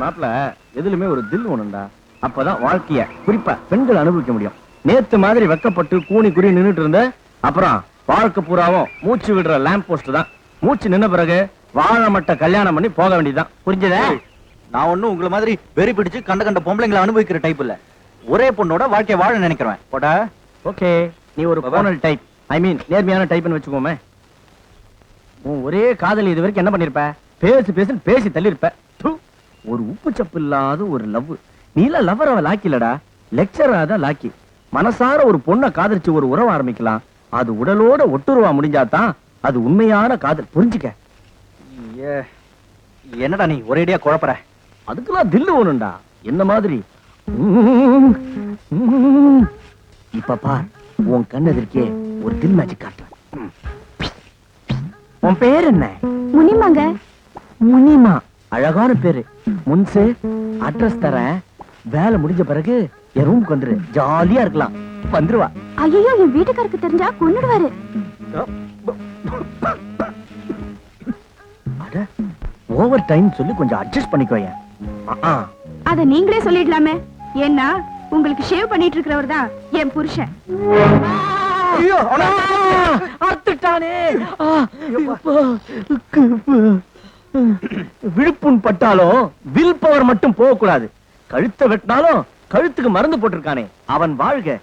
மாப்பிள எதுலுமே ஒரு தில் ஒண்ணுண்டா அப்பதான் வாழ்க்கைய குறிப்பா பெண்கள் அனுபவிக்க முடியும். நேத்து மாதிரி வெக்கப்பட்டு கூனி குறி நின்னுட்டு இருந்த அப்புறம் வாழ்க்கை பூராவும் மூச்சு விடுற லேம்ப் போஸ்ட் தான். மூச்சு நின்ன பிறகு வாழை மட்ட கல்யாணம் பண்ணி போக வேண்டியதுதான். புரிஞ்சதா? நான் ஒண்ணும் உங்களை மாதிரி வெறி பிடிச்சு கண்ட கண்ட பொம்பளைங்களை அனுபவிக்கிற டைப் இல்ல. ஒரே பொண்ணோட வாழ்க்கைய வாழ நினைக்கிறேன் போடா. ஓகே நீ ஒரு டைப் ஐ மீன் நேர்மையான டைப்னு வச்சுக்கோமே. உன் ஒரே காதலி இது வரைக்கும் என்ன பண்ணிருப்ப? பேசு பேசுன்னு பேசி தள்ளிருப்ப. து, ஒரு உப்பு சப்பு இல்லாத ஒரு லவ். நீல லவர் அவ லாக்கிலடா லெக்சரா தான் லாக்கி. மனசார ஒரு பொண்ணை காதலிச்சு ஒரு உறவு ஆரம்பிக்கலாம். அது உடலோட ஒட்டுருவா முடிஞ்சாதான் அது உண்மையான காதல். புரிஞ்சுக்க. ஏ, என்னடா நீ ஒரேடியா குழப்பற? அதுக்கெல்லாம் தில்லு வேணும்டா என்ன மாதிரி? உம், உம். இப்ப பார் உன் கண் எதிர்க்கே ஒரு தில் மேஜிக் காட்டுறேன் உம். உன் பேர் என்ன? முனிமாங்க. முனிமா. அழகான பேரு. முன்சு அட்ரஸ் தரேன். வேலை முடிஞ்ச பிறகு என் ரூமுக்கு வந்துரு. ஜாலியா இருக்கலாம். வந்துருவா. ஐயோ என் வீட்டுக்காருக்கு தெரிஞ்சா கொன்னுடுவாரு. அட ஓவர் டைம் சொல்லி கொஞ்சம் அட்ஜஸ்ட் பண்ணிக்கோயேன் ஆ அத நீங்களே சொல்லிடலாமே. ஏன்னா உங்களுக்கு ஷேவ் பண்ணிட்டு இருக்கிறவர் தான் என் புருஷன். ஐயோ அறுத்துட்டானே. விழுப்புண் பட்டாலும் வில் பவர் மட்டும் போகக்கூடாது. கழுத்தை வெட்டினாலும் கழுத்துக்கு மருந்து போட்டிருக்கானே. அவன் வாழ்க.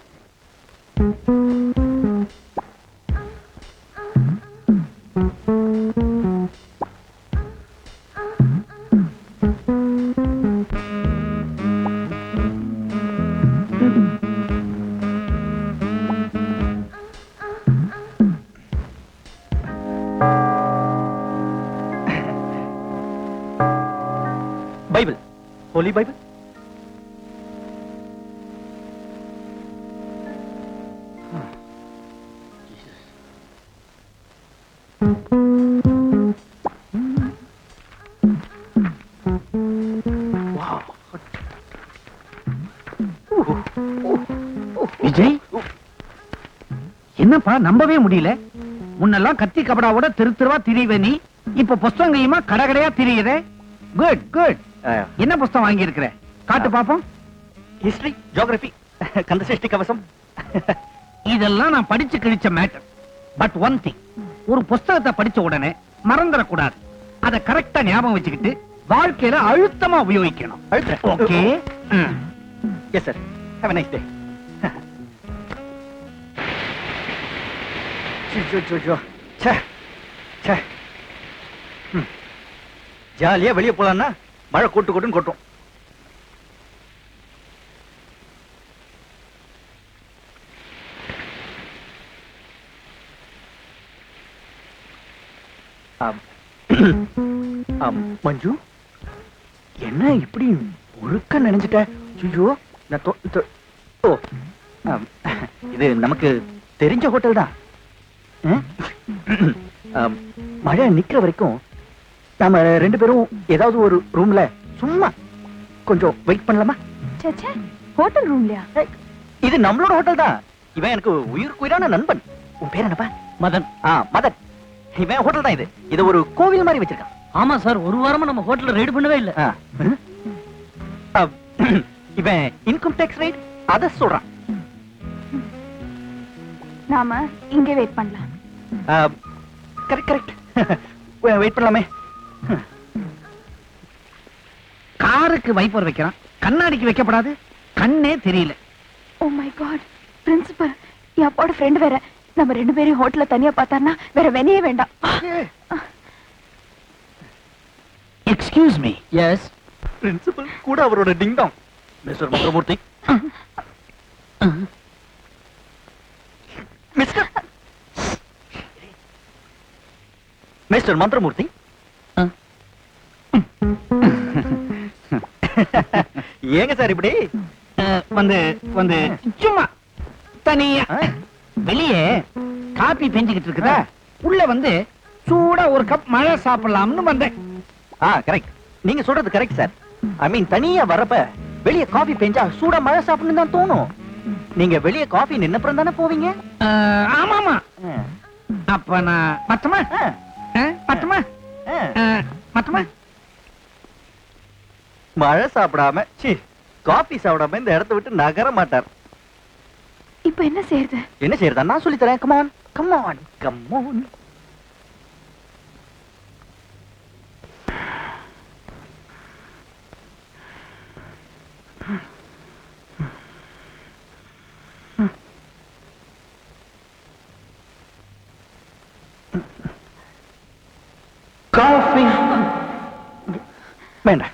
Holy Bible? விஜய் என்னப்பா நம்பவே முடியல? முன்னெல்லாம் கத்தி கபடாவோட தெரு தெருவா திரிவே நீ இப்ப புஸ்தகம் கடகடையா திரியுதே குட் குட் என்ன புஸ்தகம் வாங்கி இருக்கிற காட்டு பாப்போம். ஹிஸ்டரி ஜியோகிராபி கந்தசஷ்டி கவசம் இதெல்லாம் நான் படிச்சு கிழிச்ச மேட்டர் பட் ஒன் திங் ஒரு புஸ்தகத்தை படிச்ச உடனே மறந்துடக்கூடாது. அதை கரெக்டா ஞாபகம் வச்சுக்கிட்டு வாழ்க்கையில அழுத்தமா உபயோகிக்கணும். Okay yes sir have nice day ஜாலியா வெளியே போலாம்னா மழை கொட்டு கொட்டுன்னு கொட்டும். மஞ்சு என்ன இப்படி ஒழுக்க நினைஞ்சிட்ட ஐயோ நான் இது நமக்கு தெரிஞ்ச ஹோட்டல் தான். மழை நிக்கிற வரைக்கும் நாம ரெண்டு பேரும் ஏதாவது ஒரு ரூம்ல சும்மா கொஞ்சம் வெயிட் பண்ணலாமா? சேச்சே ஹோட்டல் ரூம்லயா இது நம்மளோட ஹோட்டல் தான். இவன் எனக்கு உயிருக்கு உயிரான நண்பன். உன் பேர் என்னப்பா? மதன். ஆ மதன். இவன் ஹோட்டல் தான் இது. இது ஒரு கோவில் மாதிரி வச்சிருக்கான். ஆமா சார். ஒரு வாரமா நம்ம ஹோட்டல்ல ரெய்டு பண்ணவே இல்ல. இவன் இன்கம் டேக்ஸ் ரைட் அத சொல்றான். நாம இங்க வெயிட் பண்ணலாம். கரெக்ட் கரெக்ட் வெயிட் பண்ணலாமே. காருக்கு வைப்பர் வைக்கிறான். கண்ணாடிக்கு வைக்கப்படாது. கண்ணே தெரியல. ஓ மை காட் பிரின்சிபல் என் அப்பாவோட ஃப்ரெண்ட் வேற. நம்ம ரெண்டு பேரும் ஹோட்டல்ல தனியா பார்த்தாருன்னா வேற வெனையே வேண்டாம். எக்ஸ்கியூஸ் மீ எஸ் பிரின்சிபல் கூட அவரோட ding dong mister Manthiramoorthy mister mister Manthiramoorthy ஏங்க சார் இப்படி? வந்து வந்து சும்மா. தனியா? வெளியே காபி பெஞ்சுக்கிட்டு இருக்குதா? உள்ள வந்து சூடா ஒரு கப் மழை சாப்பிடலாம்னு வந்தேன். ஆ கரெக்ட் நீங்க சொல்றது கரெக்ட் சார். ஐ மீன் தனியா வரப்ப வெளிய காஃபி பெஞ்சா சூடா மழை சாப்பிடணும் தான் தோணும். நீங்க வெளிய காஃபி நின்னப்புறம் தானே போவீங்க? அஹ், ஆமாமா. ஆ. அப்ப நான் மத்தமா ஆ. பத்துமா மழை சாப்பிடாம சி காபி சாப்பிடாம இந்த இடத்த விட்டு நகர மாட்டார். இப்ப என்ன செய்யறது? என்ன செய்யறதா நான் சொல்லி தரேன் கமான் கமான் கமான் காஃபி வேண்டாம்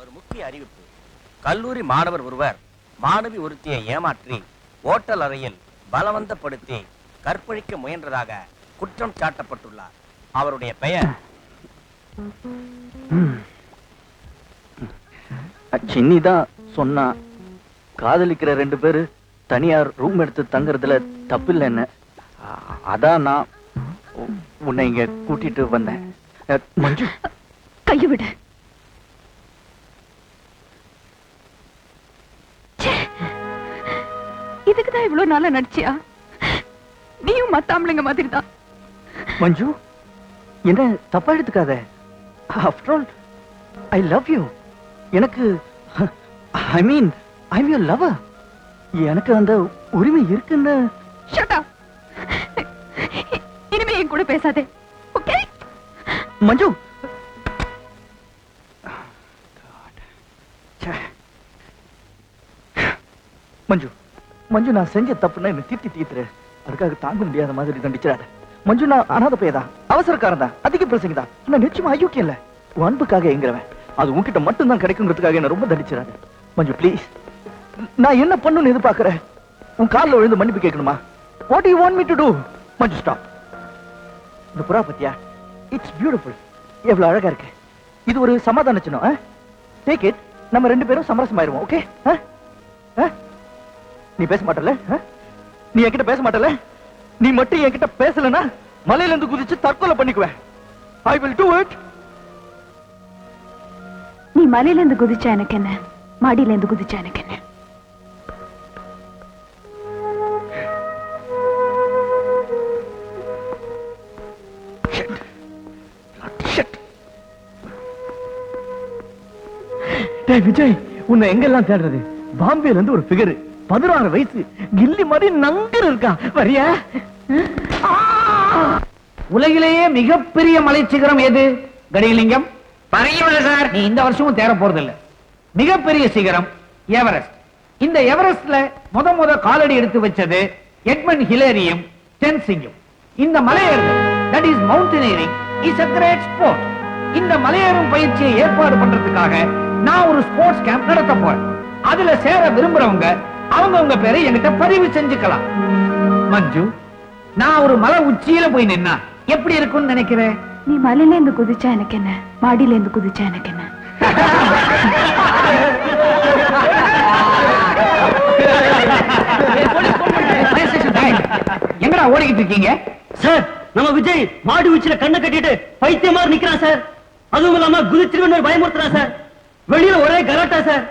ஒரு முக்கிய அறிவிப்பு. கல்லூரி மாணவர் ஒருவர் மாணவி ஒருத்தியை ஏமாற்றி ஓட்டல் அறையில் பலவந்தப்படுத்தி கற்பழிக்க முயன்றதாக குற்றம் சாட்டப்பட்டுள்ளார். அவருடைய பெயர்? சின்னி தான் சொன்னா காதலிக்கிற ரெண்டு பேரு தனியார் ரூம் எடுத்து தங்குறதுல தப்பில்லை என்ன? அதான் நான் உன்னை இங்க கூட்டிட்டு வந்தேன். மஞ்சு. கைய விடு. இதுக்குதான் இவ்வளவு நாளா நடிச்சியா? நீயும் மத்த ஆம்பளைங்க மாதிரி தான் மஞ்சு என்ன தப்பா எடுத்துக்காத? After all I love you எனக்கு I mean I am your lover எனக்கு அந்த உரிமை இருக்குன்னு. ஷட் அப் இனிமே என் கூட பேசாதே. ஓகே மஞ்சு. மஞ்சு. மஞ்சு நான் செஞ்ச தப்புன்னா என்ன திட்டி தீத்துரு. அதுக்காக தாங்க முடியாத மாதிரி தண்டிச்சிடாத. மஞ்சு நான் அனாத பையதான் அவசரக்காரன் தான். அதிக பிரசங்க தான். நான் நிச்சயமா அயோக்கியம் இல்ல அன்புக்காக எங்கிறவன் அது உன்கிட்ட மட்டும் தான் கிடைக்குங்கிறதுக்காக என்ன ரொம்ப தண்டிச்சிடாத. மஞ்சு ப்ளீஸ் நான் என்ன பண்ணுன்னு எதிர்பார்க்கிறேன் உன் காலில் விழுந்து மன்னிப்பு கேட்கணுமா? What you want me to do Manju stop இந்த புறா பத்தியா? இட்ஸ் பியூட்டிஃபுல் எவ்வளோ அழகா இருக்கு. இது ஒரு சமாதான சின்னம் டேக் இட் நம்ம ரெண்டு பேரும் சமரசம் ஆயிருவோம் ஓகே நீ பேச மாட்டல நீ என்கிட்ட பேச மாட்டல நீ மட்டும் என்கிட்ட பேசலனா மலையில இருந்து குதிச்சு தற்கொலை பண்ணிக்குவேன். ஐ வில் டூ இட் நீ மலையில இருந்து குதிச்சா எனக்கு என்ன? மாடியில இருந்து குதிச்சா எனக்கு என்ன? விஜய் உன்னை எங்கெல்லாம் தேடுறது? பாம்பேல இருந்து ஒரு ஃபிகர் பதினாறு வயசு கில்லி மாதிரி நங்கர் இருக்கா வரியா? உலகிலேயே மிகப்பெரிய மலைச்சிகரம் எது? கடிகலிங்கம் பரையுள்ள சார். நீ இந்த வருஷமும் தேர போறது இல்ல மிகப்பெரிய சிகரம் எவரெஸ்ட் இந்த எவரெஸ்ட்ல முத முத காலடி எடுத்து வச்சது எட்மன் ஹிலேரியும் டென்சிங்கும் இந்த மலையேறுதல் that is mountaineering is a great sport. இந்த மலையேறும் பயிற்சியை ஏற்பாடு பண்றதுக்காக நான் ஒரு ஸ்போர்ட்ஸ் கேம்ப் நடத்த போறேன். அதுல சேர விரும்புறவங்க அவங்க உங்க பேரை என்கிட்ட பதிவு செஞ்சுக்கலாம். மஞ்சு நான் ஒரு மலை உச்சியில போய் நின்னா எப்படி இருக்கும்னு நினைக்கிறேன் நீ மலையில இருந்து குதிச்சா எனக்கு என்ன? மாடியில இருந்து குதிச்சா எனக்கு என்ன? எங்கடா ஓடிக்கிட்டு இருக்கீங்க? சார் நம்ம விஜய் மாடு உச்சில கண்ணை கட்டிட்டு பைத்தியமா நிக்கிறான் சார். அதுவும் இல்லாம குதிச்சிருவன் பயமுறுத்துறான் சார். வெளியில ஒரே கலாட்டா சார்.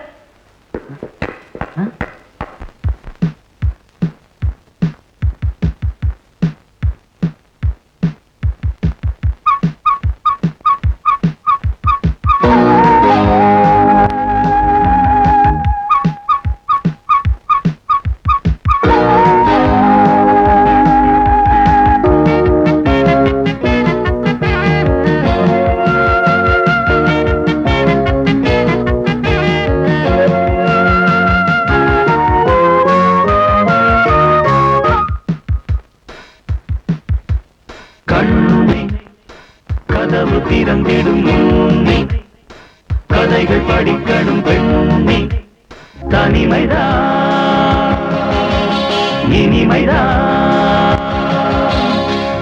இனிமைதான்.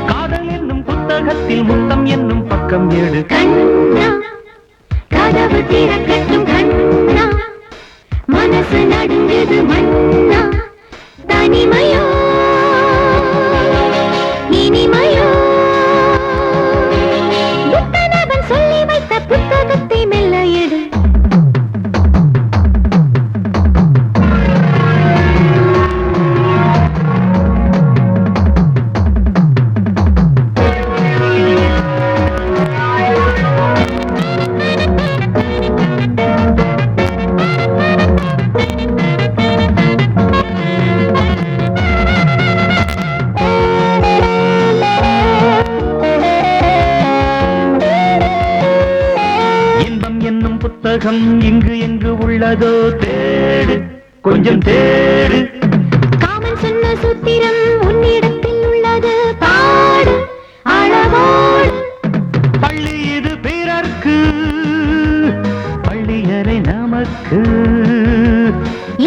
காதல் என்னும் புத்தகத்தில் முத்தம் என்னும் பக்கம் ஏடு. கண்ணா கதவு திறக்கட்டும் கண்ணா. மனசு நடுங்குது மண்ணா. தனிமையோ புத்தகம் இங்கு எங்கு உள்ளதோ தேடு கொஞ்சம் தேடு. காமன் சொன்ன சூத்திரம் உன்னிடத்தில் உள்ளது பாடு அளவோடு. பள்ளி இது பிறர்க்கு பள்ளியறை நமக்கு.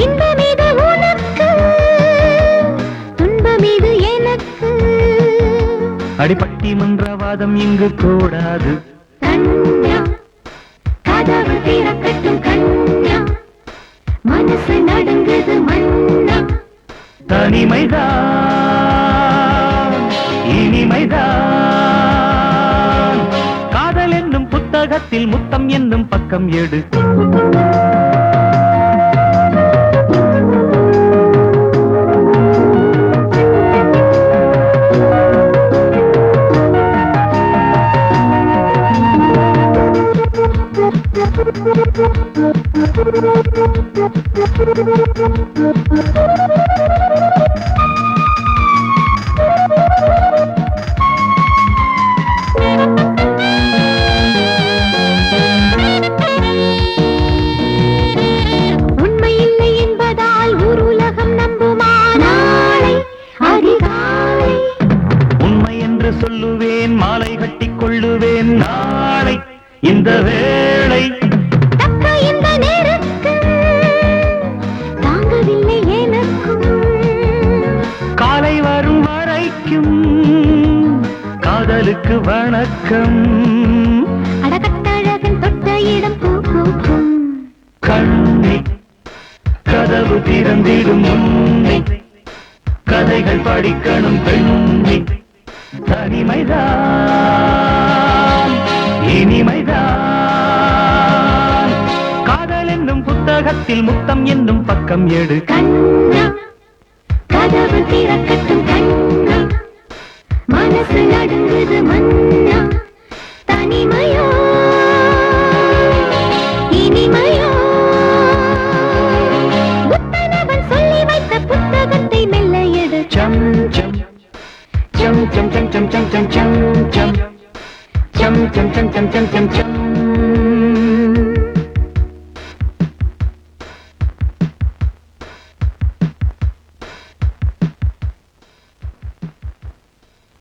இன்பம் இது உனக்கு துன்பம் இது எனக்கு. அடிப்பட்டி மன்றவாதம் இங்கு கூடாது. கதவு திறக்கட்டும் கண்ணா. மனசு நடுங்குது மண்ணா தனிமைதான் இனிமைதான். காதல் என்னும் புத்தகத்தில் முத்தம் என்னும் பக்கம் எடு. இந்த வேளை காலை வரும் வரைக்கும் காதலுக்கு வணக்கம். அடகட்டழகன் தொட்ட இடம் கண்ணி கதவு திறந்திடும் முன்னே கதைகள் படிக்கணும் பெண்ணி. தனிமைதான் இனிமைதான் புத்தகத்தில் முத்தம் என்னும் பக்கம் எடு கதவு திறக்கட்டும் மனசு நடுங்குது மண்ணா தனிமையோ இனிமையோ புத்தனவன் சொல்லி வைத்த புத்தகத்தை மெல்ல எடு சம் சம் சம் சம் சம் சம் சம் சம் சம் சம் சம் சம் சம் சம் சம் சம்